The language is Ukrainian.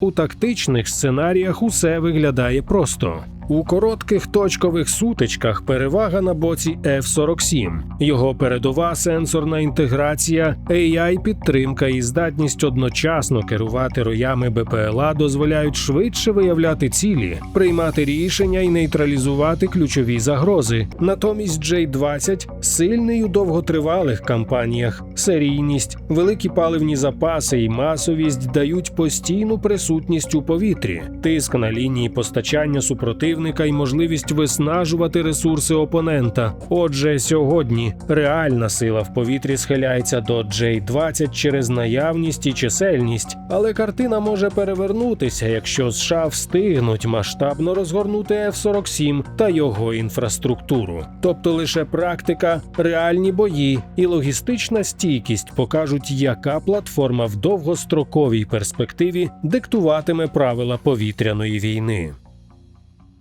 У тактичних сценаріях усе виглядає просто. У коротких точкових сутичках перевага на боці F-47. Його передова сенсорна інтеграція, AI-підтримка і здатність одночасно керувати роями БПЛА дозволяють швидше виявляти цілі, приймати рішення і нейтралізувати ключові загрози. Натомість J-20 сильний у довготривалих кампаніях, серійність, великі паливні запаси і масовість дають постійну присутність у повітрі, тиск на лінії постачання супротивника і можливість виснажувати ресурси опонента. Отже, сьогодні реальна сила в повітрі схиляється до J-20 через наявність і чисельність, але картина може перевернутися, якщо США встигнуть масштабно розгорнути F-47 та його інфраструктуру. Тобто лише практика, реальні бої і логістична стійкість покажуть, яка платформа в довгостроковій перспективі диктуватиме правила повітряної війни.